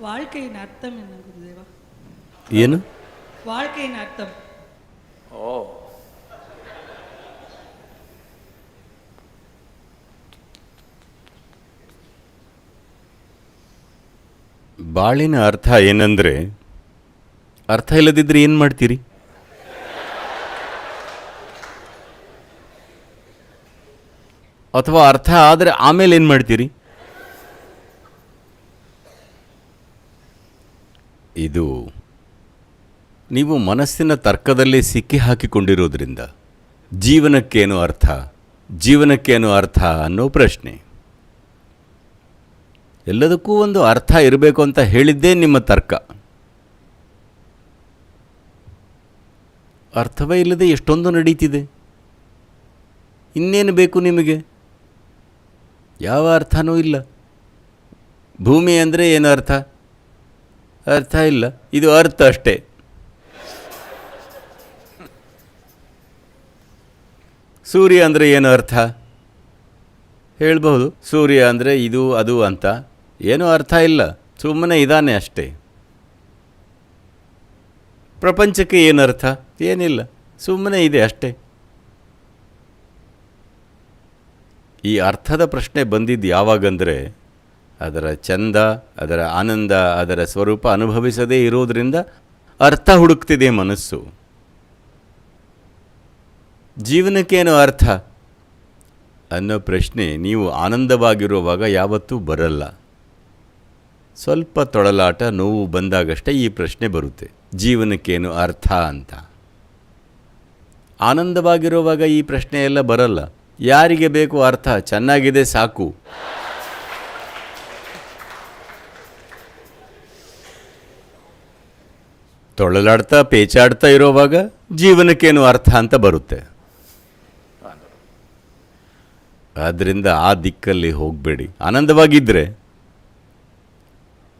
வாழ்க்கையின் அர்த்தம் என்ன குருதேவா ಏನು வாழ்க்கையின் அர்த்தம் ಓ ಬಾಳಿನ ಅರ್ಥ ಏನಂದರೆ ಅರ್ಥ ಇಲ್ಲದಿದ್ದರೆ ಏನು ಮಾಡ್ತೀರಿ ಅಥವಾ ಅರ್ಥ ಆದರೆ ಆಮೇಲೆ ಏನು ಮಾಡ್ತೀರಿ ಇದು ನೀವು ಮನಸ್ಸಿನ ತರ್ಕದಲ್ಲಿ ಸಿಕ್ಕಿ ಹಾಕಿಕೊಂಡಿರೋದ್ರಿಂದ ಜೀವನಕ್ಕೇನು ಅರ್ಥ ಜೀವನಕ್ಕೇನು ಅರ್ಥ ಅನ್ನೋ ಪ್ರಶ್ನೆ. ಎಲ್ಲದಕ್ಕೂ ಒಂದು ಅರ್ಥ ಇರಬೇಕು ಅಂತ ಹೇಳಿದ್ದೇ ನಿಮ್ಮ ತರ್ಕ. ಅರ್ಥವೇ ಇಲ್ಲದೆ ಎಷ್ಟೊಂದು ನಡೀತಿದೆ. ಇನ್ನೇನು ಬೇಕು ನಿಮಗೆ? ಯಾವ ಅರ್ಥನೂ ಇಲ್ಲ. ಭೂಮಿ ಅಂದರೆ ಏನು ಅರ್ಥ? ಅರ್ಥ ಇಲ್ಲ. ಇದು ಅರ್ಥ ಅಷ್ಟೇ. ಸೂರ್ಯ ಅಂದರೆ ಏನು ಅರ್ಥ? ಹೇಳ್ಬಹುದು. ಸೂರ್ಯ ಅಂದರೆ ಇದು, ಅದು ಅಂತ. ಏನೂ ಅರ್ಥ ಇಲ್ಲ. ಸುಮ್ಮನೆ ಇದ್ದಾನೆ ಅಷ್ಟೇ. ಪ್ರಪಂಚಕ್ಕೆ ಏನು ಅರ್ಥ? ಏನಿಲ್ಲ. ಸುಮ್ಮನೆ ಇದೆ ಅಷ್ಟೇ. ಈ ಅರ್ಥದ ಪ್ರಶ್ನೆ ಬಂದಿದ್ದು ಯಾವಾಗಂದರೆ ಅದರ ಚಂದ, ಅದರ ಆನಂದ, ಅದರ ಸ್ವರೂಪ ಅನುಭವಿಸದೇ ಇರೋದರಿಂದ ಅರ್ಥ ಹುಡುಕ್ತಿದೆ ಮನಸ್ಸು. ಜೀವನಕ್ಕೇನು ಅರ್ಥ? ಅನ್ನೋ ಪ್ರಶ್ನೆ ನೀವು ಆನಂದವಾಗಿರುವಾಗ ಯಾವತ್ತೂ ಬರಲ್ಲ. ಸ್ವಲ್ಪ ತೊಳಲಾಟ, ನೋವು ಬಂದಾಗಷ್ಟೇ ಈ ಪ್ರಶ್ನೆ ಬರುತ್ತೆ. ಜೀವನಕ್ಕೇನು ಅರ್ಥ ಅಂತ. ಆನಂದವಾಗಿರುವಾಗ ಈ ಪ್ರಶ್ನೆ ಎಲ್ಲ ಬರಲ್ಲ. ಯಾರಿಗೆ ಬೇಕು ಅರ್ಥ? ಚೆನ್ನಾಗಿದೆ ಸಾಕು. ತೊಳಲಾಡ್ತಾ, ಪೇಚಾಡ್ತಾ ಇರೋವಾಗ ಜೀವನಕ್ಕೇನು ಅರ್ಥ ಅಂತ ಬರುತ್ತೆ. ಆದ್ದರಿಂದ ಆ ದಿಕ್ಕಲ್ಲಿ ಹೋಗಬೇಡಿ. ಆನಂದವಾಗಿದ್ದರೆ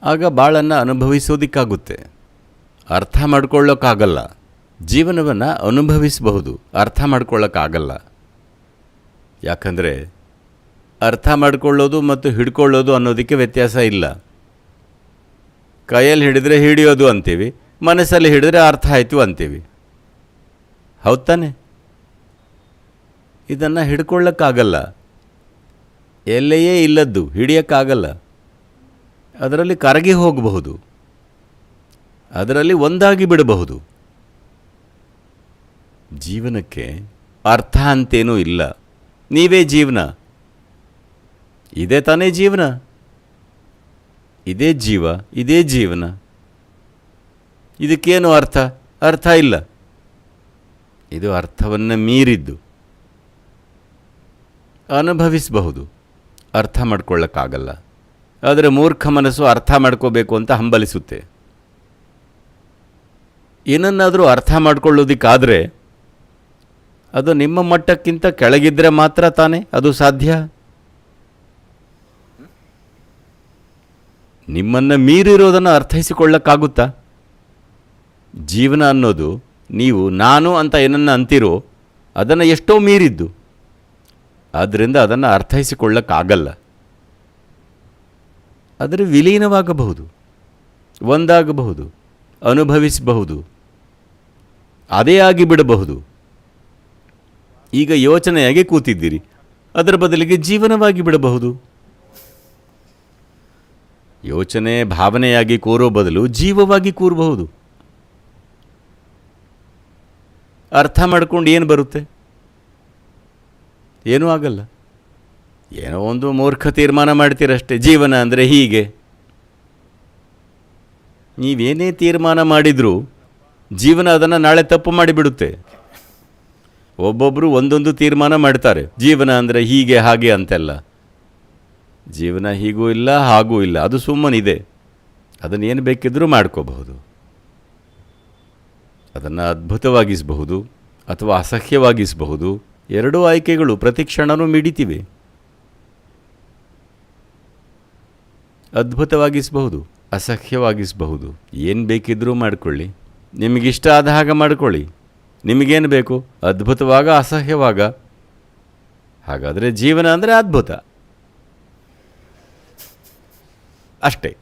ಆಗ ಬಾಳನ್ನು ಅನುಭವಿಸೋದಕ್ಕಾಗುತ್ತೆ. ಅರ್ಥ ಮಾಡ್ಕೊಳ್ಳೋಕ್ಕಾಗಲ್ಲ. ಜೀವನವನ್ನು ಅನುಭವಿಸಬಹುದು. ಅರ್ಥ ಮಾಡ್ಕೊಳ್ಳೋಕ್ಕಾಗಲ್ಲ. ಯಾಕಂದರೆ ಅರ್ಥ ಮಾಡ್ಕೊಳ್ಳೋದು ಮತ್ತು ಹಿಡ್ಕೊಳ್ಳೋದು ಅನ್ನೋದಕ್ಕೆ ವ್ಯತ್ಯಾಸ ಇಲ್ಲ. ಕೈಯಲ್ಲಿ ಹಿಡಿದ್ರೆ ಹಿಡಿಯೋದು ಅಂತೀವಿ. ಮನಸ್ಸಲ್ಲಿ ಹಿಡಿದ್ರೆ ಅರ್ಥ ಆಯಿತು ಅಂತೀವಿ. ಹೌದ್ ತಾನೆ? ಇದನ್ನು ಹಿಡ್ಕೊಳ್ಳೋಕ್ಕಾಗಲ್ಲ. ಎಲ್ಲೆಯೇ ಇಲ್ಲದ್ದು ಹಿಡಿಯೋಕ್ಕಾಗಲ್ಲ. ಅದರಲ್ಲಿ ಕರಗಿ ಹೋಗಬಹುದು. ಅದರಲ್ಲಿ ಒಂದಾಗಿ ಬಿಡಬಹುದು. ಜೀವನಕ್ಕೆ ಅರ್ಥ ಅಂತೇನೂ ಇಲ್ಲ. ನೀವೇ ಜೀವನ. ಇದೇ ತಾನೇ ಜೀವನ. ಇದೇ ಜೀವ, ಇದೇ ಜೀವನ. ಇದಕ್ಕೇನು ಅರ್ಥ? ಅರ್ಥ ಇಲ್ಲ. ಇದು ಅರ್ಥವನ್ನು ಮೀರಿದ್ದು. ಅನುಭವಿಸಬಹುದು. ಅರ್ಥ ಮಾಡ್ಕೊಳ್ಳೋಕ್ಕಾಗಲ್ಲ. ಆದರೆ ಮೂರ್ಖ ಮನಸ್ಸು ಅರ್ಥ ಮಾಡ್ಕೋಬೇಕು ಅಂತ ಹಂಬಲಿಸುತ್ತೆ. ಏನನ್ನಾದರೂ ಅರ್ಥ ಮಾಡ್ಕೊಳ್ಳೋದಿಕ್ಕಾದರೆ ಅದು ನಿಮ್ಮ ಮಟ್ಟಕ್ಕಿಂತ ಕೆಳಗಿದ್ರೆ ಮಾತ್ರ ತಾನೇ ಅದು ಸಾಧ್ಯ? ನಿಮ್ಮನ್ನು ಮೀರಿರೋದನ್ನು ಅರ್ಥೈಸಿಕೊಳ್ಳಕ್ಕಾಗುತ್ತಾ? ಜೀವನ ಅನ್ನೋದು ನೀವು ನಾನು ಅಂತ ಏನನ್ನು ಅಂತೀರೋ ಅದನ್ನು ಎಷ್ಟೋ ಮೀರಿದ್ದು. ಆದ್ದರಿಂದ ಅದನ್ನು ಅರ್ಥೈಸಿಕೊಳ್ಳೋಕ್ಕಾಗಲ್ಲ. ಆದರೆ ವಿಲೀನವಾಗಬಹುದು. ಒಂದಾಗಬಹುದು. ಅನುಭವಿಸಬಹುದು. ಅದೇ ಆಗಿಬಿಡಬಹುದು ಈಗ ಯೋಚನೆಯಾಗಿ ಕೂತಿದ್ದೀರಿ. ಅದರ ಬದಲಿಗೆ ಜೀವನವಾಗಿ ಬಿಡಬಹುದು. ಯೋಚನೆ, ಭಾವನೆಯಾಗಿ ಕೂರೋ ಬದಲು ಜೀವವಾಗಿ ಕೂರಬಹುದು. ಅರ್ಥ ಮಾಡ್ಕೊಂಡು ಏನು ಬರುತ್ತೆ? ಏನೂ ಆಗಲ್ಲ. ಏನೋ ಒಂದು ಮೂರ್ಖ ತೀರ್ಮಾನ ಮಾಡ್ತೀರಷ್ಟೇ, ಜೀವನ ಅಂದರೆ ಹೀಗೆ. ನೀವೇನೇ ತೀರ್ಮಾನ ಮಾಡಿದರೂ ಜೀವನ ಅದನ್ನು ನಾಳೆ ತಪ್ಪು ಮಾಡಿಬಿಡುತ್ತೆ. ಒಬ್ಬೊಬ್ಬರು ಒಂದೊಂದು ತೀರ್ಮಾನ ಮಾಡ್ತಾರೆ, ಜೀವನ ಅಂದರೆ ಹೀಗೆ, ಹಾಗೆ ಅಂತೆಲ್ಲ. ಜೀವನ ಹೀಗೂ ಇಲ್ಲ, ಹಾಗೂ ಇಲ್ಲ, ಅದು ಸುಮ್ಮನಿದೆ. ಅದನ್ನು ಏನು ಬೇಕಿದ್ದರೂ ಮಾಡ್ಕೋಬಹುದು. ಅದನ್ನು ಅದ್ಭುತವಾಗಿಸಬಹುದು ಅಥವಾ ಅಸಹ್ಯವಾಗಿಸಬಹುದು. ಎರಡೂ ಆಯ್ಕೆಗಳು ಪ್ರತಿ ಕ್ಷಣವೂ ಮಿಡಿತಿವೆ. ಅದ್ಭುತವಾಗಿಸಬಹುದು, ಅಸಹ್ಯವಾಗಿಸಬಹುದು. ಏನು ಬೇಕಿದ್ದರೂ ಮಾಡಿಕೊಳ್ಳಿ. ನಿಮಗಿಷ್ಟ ಆದ ಹಾಗೆ ಮಾಡಿಕೊಳ್ಳಿ. ನಿಮಗೇನು ಬೇಕು? ಅದ್ಭುತವಾಗ, ಅಸಹ್ಯವಾಗ? ಹಾಗಾದರೆ ಜೀವನ ಅಂದರೆ ಅದ್ಭುತ. ಅಷ್ಟೇ.